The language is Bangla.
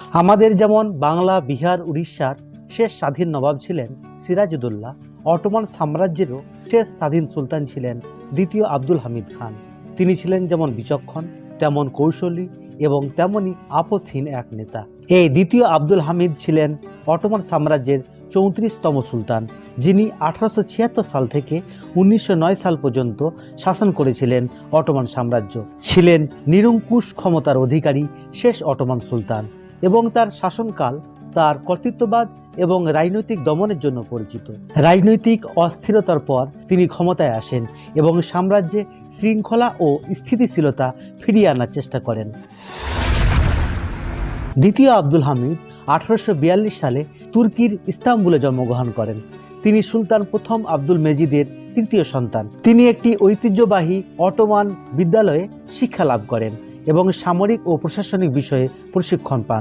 আমাদের যেমন বাংলা, বিহার, উড়িষ্যার শেষ স্বাধীন নবাব ছিলেন সিরাজউদ্দৌলা, অটোমান সাম্রাজ্যেরও শেষ স্বাধীন সুলতান ছিলেন দ্বিতীয় আব্দুল হামিদ খান। তিনি ছিলেন যেমন বিচক্ষণ, তেমন কৌশলী এবং তেমনই আপসহীন এক নেতা। এই দ্বিতীয় আব্দুল হামিদ ছিলেন অটোমান সাম্রাজ্যের চৌত্রিশতম সুলতান, যিনি আঠারোশো ছিয়াত্তর সাল থেকে উনিশশো নয় সাল পর্যন্ত শাসন করেছিলেন অটোমান সাম্রাজ্য। ছিলেন নিরঙ্কুশ ক্ষমতার অধিকারী শেষ অটোমান সুলতান। এবং তার শাসনকাল, তার কর্তৃত্ববাদ এবং রাজনৈতিক দমনের জন্য পরিচিত। রাজনৈতিক অস্থিরতার পর তিনি ক্ষমতায় আসেন এবং সাম্রাজ্যে শৃঙ্খলা ও স্থিতিশীলতা ফিরিয়ে আনার চেষ্টা করেন। দ্বিতীয় আব্দুল হামিদ আঠারোশো বিয়াল্লিশ সালে তুর্কির ইস্তাম্বুলে জন্মগ্রহণ করেন। তিনি সুলতান প্রথম আব্দুল মেজিদের তৃতীয় সন্তান। তিনি একটি ঐতিহ্যবাহী অটোমান বিদ্যালয়ে শিক্ষা লাভ করেন এবং সামরিক ও প্রশাসনিক বিষয়ে প্রশিক্ষণ পান।